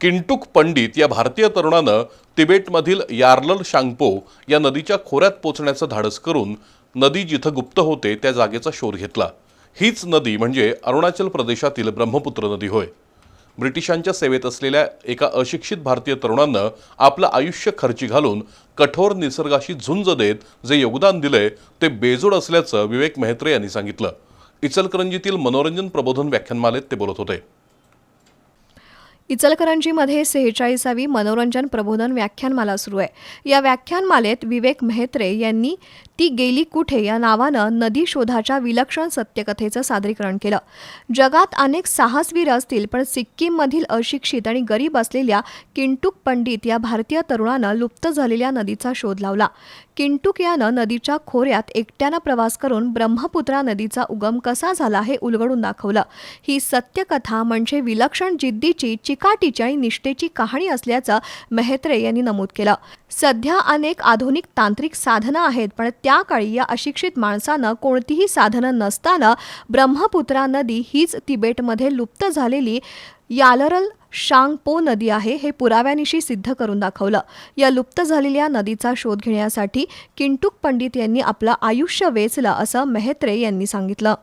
किंटुक पंडित या भारतीय तरुणानं तिबेटमधील यार्लल शांगपो या नदीच्या खोऱ्यात पोचण्याचं धाडस करून नदी जिथं गुप्त होते त्या जागेचा शोध घेतला. हीच नदी म्हणजे अरुणाचल प्रदेशातील ब्रह्मपुत्र नदी होय. ब्रिटिशांच्या सेवेत असलेल्या एका अशिक्षित भारतीय तरुणानं आपलं आयुष्य खर्ची घालून कठोर निसर्गाशी झुंज देत जे योगदान दिलंय ते बेजोड असल्याचं विवेक मेहत्रे यांनी सांगितलं. इचलकरंजीतील मनोरंजन प्रबोधन व्याख्यानमालेत ते बोलत होते. इचलकरंजीमध्ये सेहेचाळीसावी मनोरंजन प्रबोधन व्याख्यानमाला सुरू आहे. या व्याख्यानमालेत विवेक मेहत्रे यांनी ती गेली कुठे या नावानं नदी शोधाच्या विलक्षण सत्यकथेचं सादरीकरण केलं. जगात अनेक साहसवीर असतील पण सिक्कीममधील अशिक्षित आणि गरीब असलेल्या किंटुक पंडित या भारतीय तरुणानं लुप्त झालेल्या नदीचा शोध लावला. किंटुक यानं नदीच्या खोऱ्यात एकट्यानं प्रवास करून ब्रह्मपुत्रा नदीचा उगम कसा झाला हे उलगडून दाखवलं. ही सत्यकथा म्हणजे विलक्षण जिद्दीची चिकाटीची आणि निष्ठेची कहाणी असल्याचं मेहत्रे यांनी नमूद केलं. सध्या अनेक आधुनिक तांत्रिक साधनं आहेत पण त्या काळी या अशिक्षित माणसानं कोणतीही साधनं नसताना ब्रह्मपुत्रा नदी हीच तिबेटमध्ये लुप्त झालेली यालरल शांगपो नदी आहे हे पुराव्यानिशी सिद्ध करून दाखवलं. या लुप्त झालेल्या नदीचा शोध घेण्यासाठी किंटुक पंडित यांनी आपलं आयुष्य वेचलं असं मेहत्रे यांनी सांगितलं.